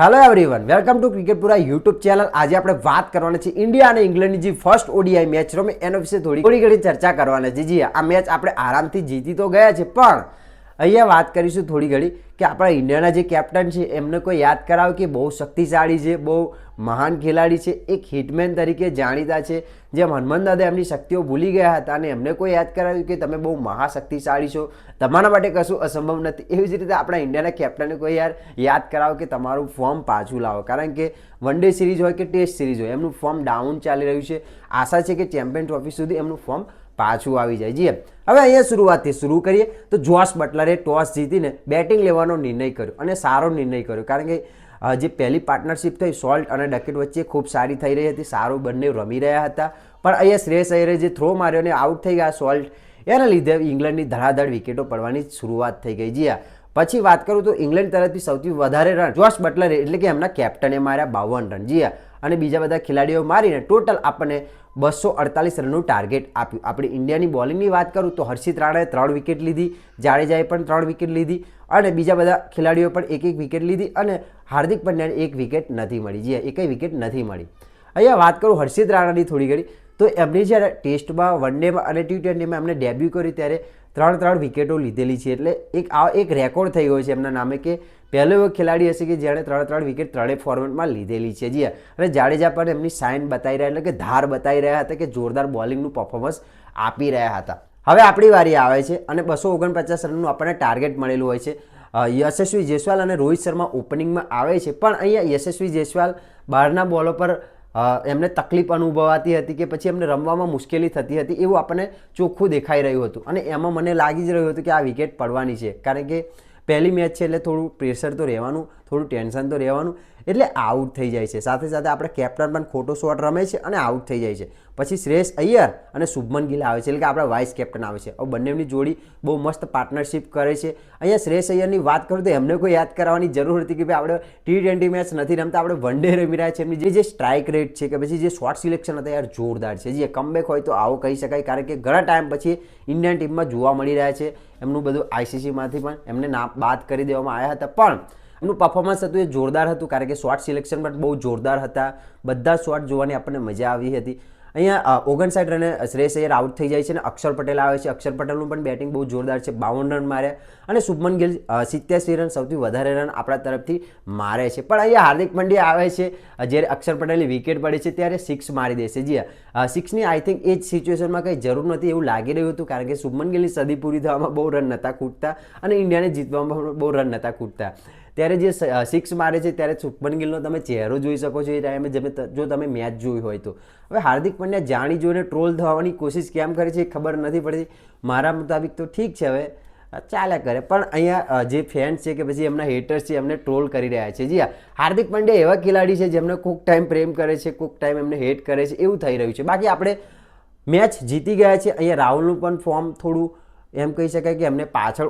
Hello everyone welcome to Cricketpura YouTube channel આજે આપણે વાત કરવાની છે ઇન્ડિયા અને ઇંગ્લેન્ડની જે ફર્સ્ટ ઓડીઆઈ મેચ રમે, એના વિશે થોડી થોડી ઘણી ચર્ચા કરવાની છે. જી, આ મેચ આપણે આરામથી જીતી તો ગયા છે, પણ અહીંયા વાત કરીશું થોડી ઘડી કે આપણા ઇન્ડિયાના જે કેપ્ટન છે, એમને કોઈ યાદ કરાવે કે બહુ શક્તિશાળી છે, બહુ મહાન ખેલાડી છે, એક હિટમેન તરીકે જાણીતા છે, જેમ હનુમાન દાદા એમની શક્તિઓ ભૂલી ગયા હતા અને એમને કોઈ યાદ કરાવ્યું કે તમે બહુ મહાશક્તિશાળી છો, તમારા માટે કશું અસંભવ નથી. એવી જ રીતે આપણા ઇન્ડિયાના કેપ્ટનને કોઈ યાર યાદ કરાવો કે તમારું ફોર્મ પાછું લાવો. કારણ કે વન ડે સિરીઝ હોય કે ટેસ્ટ સિરીઝ હોય, એમનું ફોર્મ ડાઉન ચાલી રહ્યું છે. આશા છે કે ચેમ્પિયન ટ્રોફી સુધી એમનું ફોર્મ પાછું આવી જાય. જી હવે અહીંયા શરૂઆતથી શરૂ કરીએ. તો જોશ બટલરે ટોસ જીતીને બેટિંગ લેવાનો નિર્ણય કર્યો અને સારો નિર્ણય કર્યો. કારણ કે જે પહેલી પાર્ટનરશિપ થઈ, સોલ્ટ અને ડકેટ વચ્ચે ખૂબ સારી થઈ રહી હતી, સારું બંને રમી રહ્યા હતા. પણ અહીંયા શ્રેયસ અયરે જે થ્રો માર્યો અને આઉટ થઈ ગયા સોલ્ટ, એના લીધે ઇંગ્લેન્ડની ધડાધડ વિકેટો પડવાની શરૂઆત થઈ ગઈ. જી પછી વાત કરું તો ઇંગ્લેન્ડ તરફથી સૌથી વધારે રન જોશ બટલરે એટલે કે એમના કેપ્ટને માર્યા બાવન રન જી હા. અને બીજા બધા ખેલાડીઓ મારીને ટોટલ આપણને બસો અડતાલીસ રનનું ટાર્ગેટ આપ્યું. આપણી ઇન્ડિયાની બોલિંગની વાત કરું તો હર્ષિત રાણાએ ત્રણ વિકેટ લીધી, જાડેજાએ પણ ત્રણ વિકેટ લીધી અને બીજા બધા ખેલાડીઓ પણ એક એક વિકેટ લીધી અને હાર્દિક પંડ્યાને એક વિકેટ નથી મળી. જે એકેય વિકેટ નથી મળી. અહીંયા વાત કરું હર્ષિત રાણાની થોડી ઘડી તો એમની જ્યારે ટેસ્ટમાં વન ડેમાં અને ટી ટ્વેન્ટીમાં એમને ડેબ્યુ કર્યું ત્યારે ત્રણ ત્રણ વિકેટો લીધેલી છે. એટલે એક આ એક રેકોર્ડ થઈ ગયો છે એમના નામે કે પહેલો એવો ખેલાડી હશે કે જેણે ત્રણ ત્રણ વિકેટ ત્રણેય ફોર્મેટમાં લીધેલી છે. જી. અને જાડેજા પણ એમની સાઇન બતાવી રહ્યા એટલે કે ધાર બતાવી રહ્યા હતા કે જોરદાર બોલિંગનું પરફોર્મન્સ આપી રહ્યા હતા. હવે આપણી વારી આવે છે અને બસો ઓગણપચાસ રનનું આપણને ટાર્ગેટ મળેલું હોય છે. યશસ્વી જયસ્વાલ અને રોહિત શર્મા ઓપનિંગમાં આવે છે. પણ અહીંયા યશસ્વી જયસ્વાલ બહારના બોલો પર એમને તકલીફ અનુભવાતી હતી કે પછી એમને રમવામાં મુશ્કેલી થતી હતી એવું આપણને ચોખ્ખું દેખાઈ રહ્યું હતું. અને એમાં મને લાગી જ રહ્યું હતું કે આ વિકેટ પડવાની છે. કારણ કે પહેલી મેચ છે એટલે થોડું પ્રેશર તો રહેવાનું, થોડું ટેન્શન તો રહેવાનું. એટલે આઉટ થઈ જાય છે. સાથે સાથે આપણે કેપ્ટન પણ ખોટો શોટ રમે છે અને આઉટ થઈ જાય છે. પછી શ્રેયસ અય્યર અને શુભમન ગિલ આવે છે. એટલે કે આપણા વાઇસ કેપ્ટન આવે છે. બંનેની જોડી બહુ મસ્ત પાર્ટનરશિપ કરે છે. અહીંયા શ્રેયસ અય્યરની વાત કરું તો એમને કોઈ યાદ કરાવવાની જરૂર હતી કે ભાઈ આપણે ટી ટ્વેન્ટી મેચ નથી રમતા, આપણે વન ડે રમી રહ્યા છે એમની જે- જે સ્ટ્રાઇક રેટ છે કે પછી જે શોર્ટ સિલેક્શન હતા યાર જોરદાર છે. જે કમબેક હોય તો આવું કહી શકાય. કારણ કે ઘણા ટાઈમ પછી ઇન્ડિયન ટીમમાં જોવા મળી રહ્યા છે. એમનું બધું આઈસીસીમાંથી પણ એમને ના બાદ કરી દેવામાં આવ્યા હતા. પણ એમનું પરફોર્મન્સ હતું એ જોરદાર હતું, કારણ કે શોર્ટ સિલેક્શન પણ બહુ જોરદાર હતા. બધા શોર્ટ જોવાની આપણને મજા આવી હતી. અહીંયા ઓગણસાઠ રને શ્રેયસ અયર આઉટ થઈ જાય છે અને અક્ષર પટેલ આવે છે. અક્ષર પટેલનું પણ બેટિંગ બહુ જોરદાર છે. બાવન રન માર્યા. અને શુભમન ગિલ સિત્યાસી રન સૌથી વધારે રન આપણા તરફથી મારે છે. પણ અહીંયા હાર્દિક પંડ્યા આવે છે. જ્યારે અક્ષર પટેલની વિકેટ પડે છે, ત્યારે સિક્સ મારી દેશે. જી સિક્સની આઈ થિંક એ જ સિચ્યુએશનમાં કંઈ જરૂર નથી એવું લાગી રહ્યું હતું, કારણ કે શુભમન ગિલની સદી પૂરી થવામાં બહુ રન નહોતા ખૂટતા અને ઇન્ડિયાને જીતવામાં બહુ રન નહોતા ખૂટતા. ત્યારે જે સિક્સ મારે છે ત્યારે શુભમન ગિલનો તમે ચહેરો જોઈ શકો છો એ ટાઈમે જમે જો તમે મેચ જોઈ હોય તો. હવે હાર્દિક પંડ્યા જાણી જોઈને ટ્રોલ થવાની કોશિશ કેમ કરે છે એ ખબર નથી પડતી. મારા મુતાબિક તો ઠીક છે હવે. ચાલ્યા કરે. પણ અહીંયા જે ફેન્સ છે કે પછી એમના હેટર્સ છે એમને ટ્રોલ કરી રહ્યા છે. જી હા, હાર્દિક પંડ્યા એવા ખેલાડી છે જેમને કોઈક ટાઈમ પ્રેમ કરે છે કોઈક ટાઈમ એમને હેટ કરે છે, એવું થઈ રહ્યું છે. બાકી આપણે મેચ જીતી ગયા છે. અહીંયા રાહુલનું પણ ફોર્મ થોડું એમ કહી શકાય કે એમને પાછળ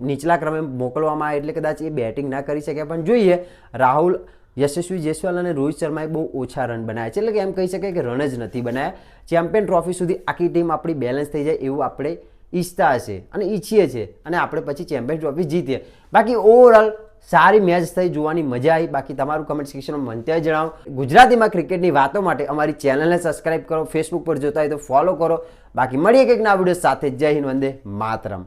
નીચલા ક્રમે મોકલવામાં આવે એટલે કદાચ એ બેટિંગ ના કરી શકે. પણ જોઈએ, રાહુલ, યશસ્વી જયસ્વાલ અને રોહિત શર્માએ બહુ ઓછા રન બનાવ્યા છે. એટલે કે એમ કહી શકાય કે રન જ નથી બનાવ્યા. ચેમ્પિયન ટ્રોફી સુધી આખી ટીમ આપણી બેલેન્સ થઈ જાય એવું આપણે ઈચ્છતા હશે અને ઈચ્છીએ છીએ અને આપણે પછી ચેમ્પિયન્સ ટ્રોફી જીતીએ. બાકી ઓવરઓલ સારી મેચ થઈ, જોવાની મજા આવી. બાકી તમારું કમેન્ટ સેક્શનમાં મંતવ્ય જણાવો. ગુજરાતીમાં ક્રિકેટની વાતો માટે અમારી ચેનલને સબસ્ક્રાઇબ કરો. ફેસબુક પર જોતા હોય તો ફોલો કરો. બાકી મળીએ કંઈક ના વીડિયો સાથે. જય હિન્દ, વંદે માતરમ.